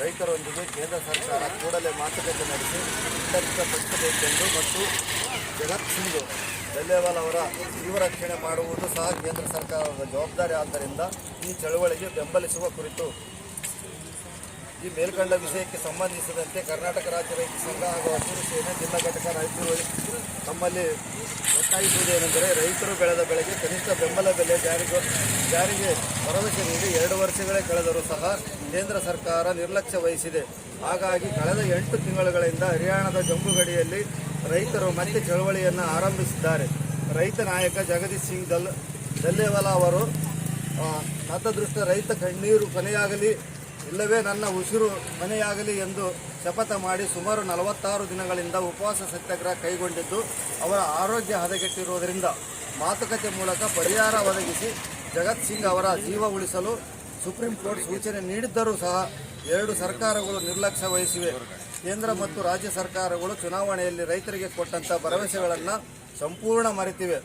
ರೈತರೊಂದಿಗೆ ಕೇಂದ್ರ ಸರ್ಕಾರ ಕೂಡಲೇ ಮಾತುಕತೆ ನಡೆಸಿ ಪಡಿಸಬೇಕೆಂದು ಮತ್ತು ಜಗತ್ ಸಿಂಗ್ ಬೆಲ್ಲೇವಾಲ್ ಅವರ ಜೀವ ರಕ್ಷಣೆ ಮಾಡುವುದು ಸಹ ಕೇಂದ್ರ ಸರ್ಕಾರದ ಜವಾಬ್ದಾರಿ ಆದ್ದರಿಂದ ಈ ಚಳವಳಿಗೆ ಬೆಂಬಲಿಸುವ ಕುರಿತು ಈ ಮೇಲ್ಕಂಡ ವಿಷಯಕ್ಕೆ ಸಂಬಂಧಿಸಿದಂತೆ ಕರ್ನಾಟಕ ರಾಜ್ಯ ರೈತ ಸಂಘ ಹಾಗೂ ಹಸಿರು ಸೇನೆ ಜಿಲ್ಲಾ ಘಟಕ ರಾಯಚೂರು ನಮ್ಮಲ್ಲಿ ಒತ್ತಾಯಿಸುವುದೇನೆಂದರೆ ರೈತರು ಬೆಳೆದ ಬೆಳೆಗೆ ಕನಿಷ್ಠ ಬೆಂಬಲ ಬೆಲೆ ಜಾರಿಗೆ ಜಾರಿಗೆ ಭರವಸೆ ನೀಡಿ ಎರಡು ವರ್ಷಗಳೇ ಕಳೆದರೂ ಸಹ ಕೇಂದ್ರ ಸರ್ಕಾರ ನಿರ್ಲಕ್ಷ್ಯ ವಹಿಸಿದೆ. ಹಾಗಾಗಿ ಕಳೆದ ಎಂಟು ತಿಂಗಳುಗಳಿಂದ ಹರಿಯಾಣದ ಜಂಬುಗಡಿಯಲ್ಲಿ ರೈತರು ಮತ್ತೆ ಚಳವಳಿಯನ್ನು ಆರಂಭಿಸಿದ್ದಾರೆ. ರೈತ ನಾಯಕ ಜಗದೀಶ್ ಸಿಂಗ್ ದಲ್ ದಲ್ಲೇವಾಲಾ ಅವರು ಮತದೃಷ್ಟ ರೈತ ಕಣ್ಣೀರು ಕೊನೆಯಾಗಲಿ ಇಲ್ಲವೇ ನನ್ನ ಉಸಿರು ಮನೆಯಾಗಲಿ ಎಂದು ಶಪಥ ಮಾಡಿ ಸುಮಾರು ನಲವತ್ತಾರು ದಿನಗಳಿಂದ ಉಪವಾಸ ಸತ್ಯಾಗ್ರಹ ಕೈಗೊಂಡಿದ್ದು, ಅವರ ಆರೋಗ್ಯ ಹದಗೆಟ್ಟಿರುವುದರಿಂದ ಮಾತುಕತೆ ಮೂಲಕ ಪರಿಹಾರ ಒದಗಿಸಿ ಜಗತ್ ಸಿಂಗ್ ಅವರ ಜೀವ ಉಳಿಸಲು ಸುಪ್ರೀಂ ಕೋರ್ಟ್ ಸೂಚನೆ ನೀಡಿದ್ದರೂ ಸಹ ಎರಡು ಸರ್ಕಾರಗಳು ನಿರ್ಲಕ್ಷ್ಯ ವಹಿಸಿವೆ. ಕೇಂದ್ರ ಮತ್ತು ರಾಜ್ಯ ಸರ್ಕಾರಗಳು ಚುನಾವಣೆಯಲ್ಲಿ ರೈತರಿಗೆ ಕೊಟ್ಟಂಥ ಭರವಸೆಗಳನ್ನು ಸಂಪೂರ್ಣ ಮರೆತಿವೆ.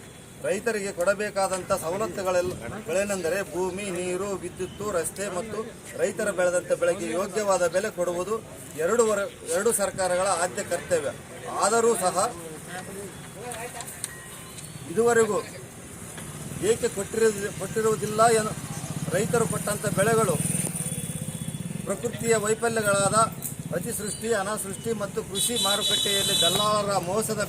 ರೈತರಿಗೆ ಕೊಡಬೇಕಾದಂಥ ಸವಲತ್ತುಗಳೆಲ್ಲಗಳೇನೆಂದರೆ ಭೂಮಿ, ನೀರು, ವಿದ್ಯುತ್ತು, ರಸ್ತೆ ಮತ್ತು ರೈತರ ಬೆಳೆದಂಥ ಬೆಳೆಗೆ ಯೋಗ್ಯವಾದ ಬೆಲೆ ಕೊಡುವುದು ಎರಡು ಎರಡು ಸರ್ಕಾರಗಳ ಆದ್ಯ ಕರ್ತವ್ಯ. ಆದರೂ ಸಹ ಇದುವರೆಗೂ ಏಕೆ ಕೊಟ್ಟಿರು ಕೊಟ್ಟಿರುವುದಿಲ್ಲ ಎನ್ನು ರೈತರು ಕೊಟ್ಟಂಥ ಬೆಳೆಗಳು ಪ್ರಕೃತಿಯ ವೈಫಲ್ಯಗಳಾದ ಅತಿಸೃಷ್ಟಿ, ಅನಾಸೃಷ್ಟಿ ಮತ್ತು ಕೃಷಿ ಮಾರುಕಟ್ಟೆಯಲ್ಲಿ ದಲ್ಲಾಳರ ಮೋಸದ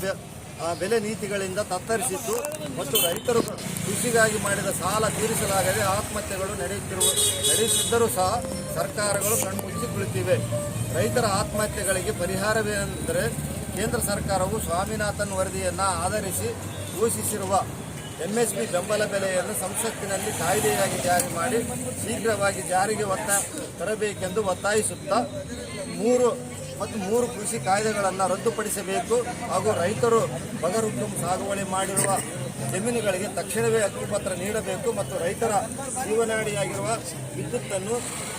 ಆ, ಬೆಲೆ ನೀತಿಗಳಿಂದ ತತ್ತರಿಸಿದ್ದು ಮತ್ತು ರೈತರು ಕೃಷಿಗಾಗಿ ಮಾಡಿದ ಸಾಲ ತೀರಿಸಲಾಗದೆ ಆತ್ಮಹತ್ಯೆಗಳು ನಡೆಯುತ್ತಿರುವ ನಡೆಯುತ್ತಿದ್ದರೂ ಸಹ ಸರ್ಕಾರಗಳು ಕಣ್ಮುಚ್ಚಿ ಕುಳಿತಿವೆ. ರೈತರ ಆತ್ಮಹತ್ಯೆಗಳಿಗೆ ಪರಿಹಾರವೇನೆಂದರೆ ಕೇಂದ್ರ ಸರ್ಕಾರವು ಸ್ವಾಮಿನಾಥನ್ ವರದಿಯನ್ನು ಆಧರಿಸಿ ಘೋಷಿಸಿರುವ ಎಂಎಸ್ಪಿ ಬೆಂಬಲ ಬೆಲೆಯನ್ನು ಸಂಸತ್ತಿನಲ್ಲಿ ಕಾಯ್ದೆಯಾಗಿ ಜಾರಿ ಮಾಡಿ ಶೀಘ್ರವಾಗಿ ಜಾರಿಗೆ ಒತ್ತ ತರಬೇಕೆಂದು ಒತ್ತಾಯಿಸುತ್ತಾ ಮೂರು ಮತ್ತು ಮೂರು ಕೃಷಿ ಕಾಯ್ದೆಗಳನ್ನು ರದ್ದುಪಡಿಸಬೇಕು ಹಾಗೂ ರೈತರು ಬಗರುಕುಂ ಸಾಗುವಳಿ ಮಾಡಿರುವ ಜಮೀನುಗಳಿಗೆ ತಕ್ಷಣವೇ ಹಕ್ಕುಪತ್ರ ನೀಡಬೇಕು ಮತ್ತು ರೈತರ ಜೀವನಾಡಿಯಾಗಿರುವ ವಿದ್ಯುತ್ತನ್ನು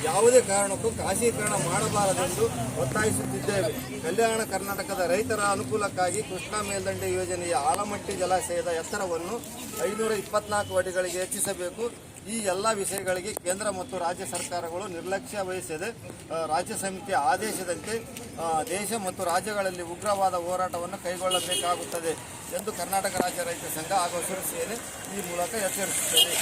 ಯಾವುದೇ ಕಾರಣಕ್ಕೂ ಖಾಸಗೀಕರಣ ಮಾಡಬಾರದೆಂದು ಒತ್ತಾಯಿಸುತ್ತಿದ್ದೇವೆ. ಕಲ್ಯಾಣ ಕರ್ನಾಟಕದ ರೈತರ ಅನುಕೂಲಕ್ಕಾಗಿ ಕೃಷ್ಣಾ ಮೇಲ್ದಂಡೆ ಯೋಜನೆಯ ಆಲಮಟ್ಟಿ ಜಲಾಶಯದ ಎತ್ತರವನ್ನು ಐನೂರ ಇಪ್ಪತ್ನಾಲ್ಕು ಅಡಿಗಳಿಗೆ ಹೆಚ್ಚಿಸಬೇಕು. ಈ ಎಲ್ಲ ವಿಷಯಗಳಿಗೆ ಕೇಂದ್ರ ಮತ್ತು ರಾಜ್ಯ ಸರ್ಕಾರಗಳು ನಿರ್ಲಕ್ಷ್ಯ ವಹಿಸದೆ ರಾಜ್ಯ ಸಮಿತಿಯ ಆದೇಶದಂತೆ ದೇಶ ಮತ್ತು ರಾಜ್ಯಗಳಲ್ಲಿ ಉಗ್ರವಾದ ಹೋರಾಟವನ್ನು ಕೈಗೊಳ್ಳಬೇಕಾಗುತ್ತದೆ ಎಂದು ಕರ್ನಾಟಕ ರಾಜ್ಯ ರೈತ ಸಂಘ ಹಾಗೂ ಸೇನೆ ಈ ಮೂಲಕ ಎಚ್ಚರಿಸುತ್ತದೆ.